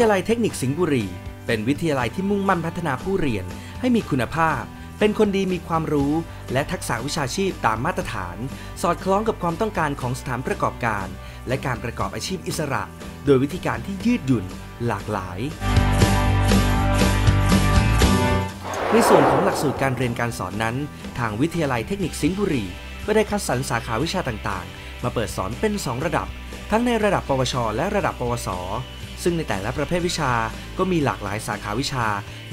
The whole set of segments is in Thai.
ยาลัยเทคนิคสิงห์บุรี เป็นวิทยาลัยที่มุ่งมั่นพัฒนาผู้เรียนให้มีคุณภาพ เป็นคนดีมีความรู้ และทักษะวิชาชีพตามมาตรฐาน สอดคล้องกับความต้องการของสถานประกอบการ และการประกอบอาชีพอิสระ โดยวิธีการที่ยืดหยุ่นหลากหลายในส่วนของหลักสูตรการเรียนการสอนนั้น ทางวิทยาลัยเทคนิคสิงห์บุรี ก็ได้คัดสรรสาขาวิชาต่างๆ มาเปิดสอนเป็น 2 ระดับ ทั้งในระดับปวช และระดับปวส ซึ่งในแต่ละประเภทวิชาก็มีหลากหลายสาขาวิชา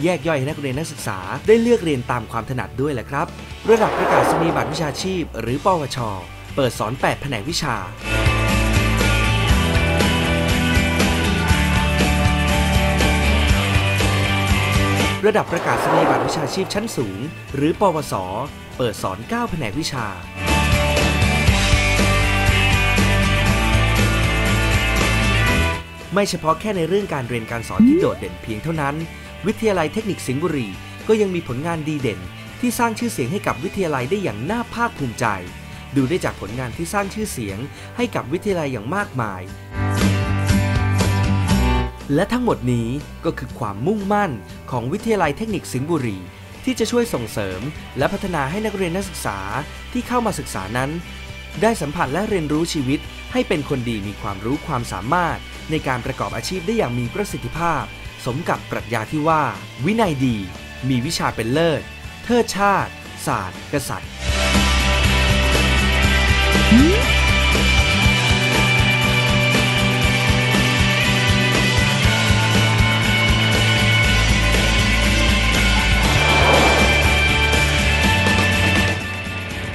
แยกย่อยให้นักเรียนนักศึกษา ได้เลือกเรียนตามความถนัดด้วยแหละครับ ระดับประกาศนียบัตรวิชาชีพ หรือปวช เปิดสอน 8 แผนกวิชาระดับประกาศนียบัตรวิชาชีพชั้นสูง หรือปวส เปิดสอน 9 แผนกวิชา ไม่เฉพาะแค่ในเรื่องการเรียนการสอนที่โดดเด่นเพียงเท่านั้น วิทยาลัยเทคนิคสิงห์บุรี ก็ยังมีผลงานดีเด่น ที่สร้างชื่อเสียงให้กับวิทยาลัยได้อย่างน่าภาคภูมิใจ ดูได้จากผลงานที่สร้างชื่อเสียง ให้กับวิทยาลัยอย่างมากมาย และทั้งหมดนี้ก็คือความมุ่งมั่นของวิทยาลัยเทคนิคสิงห์บุรีที่จะช่วยส่งเสริม และพัฒนาให้นักเรียนนักศึกษาที่เข้ามาศึกษานั้น ได้สัมผัสและเรียนรู้ชีวิต ให้เป็นคนดีมีความรู้ความสามารถ ในการประกอบอาชีพได้อย่างมีประสิทธิภาพ สมกับปรัชญาที่ว่า วินัยดี มีวิชาเป็นเลิศ เทิดชาติ ศาสตร์ กษัตริย์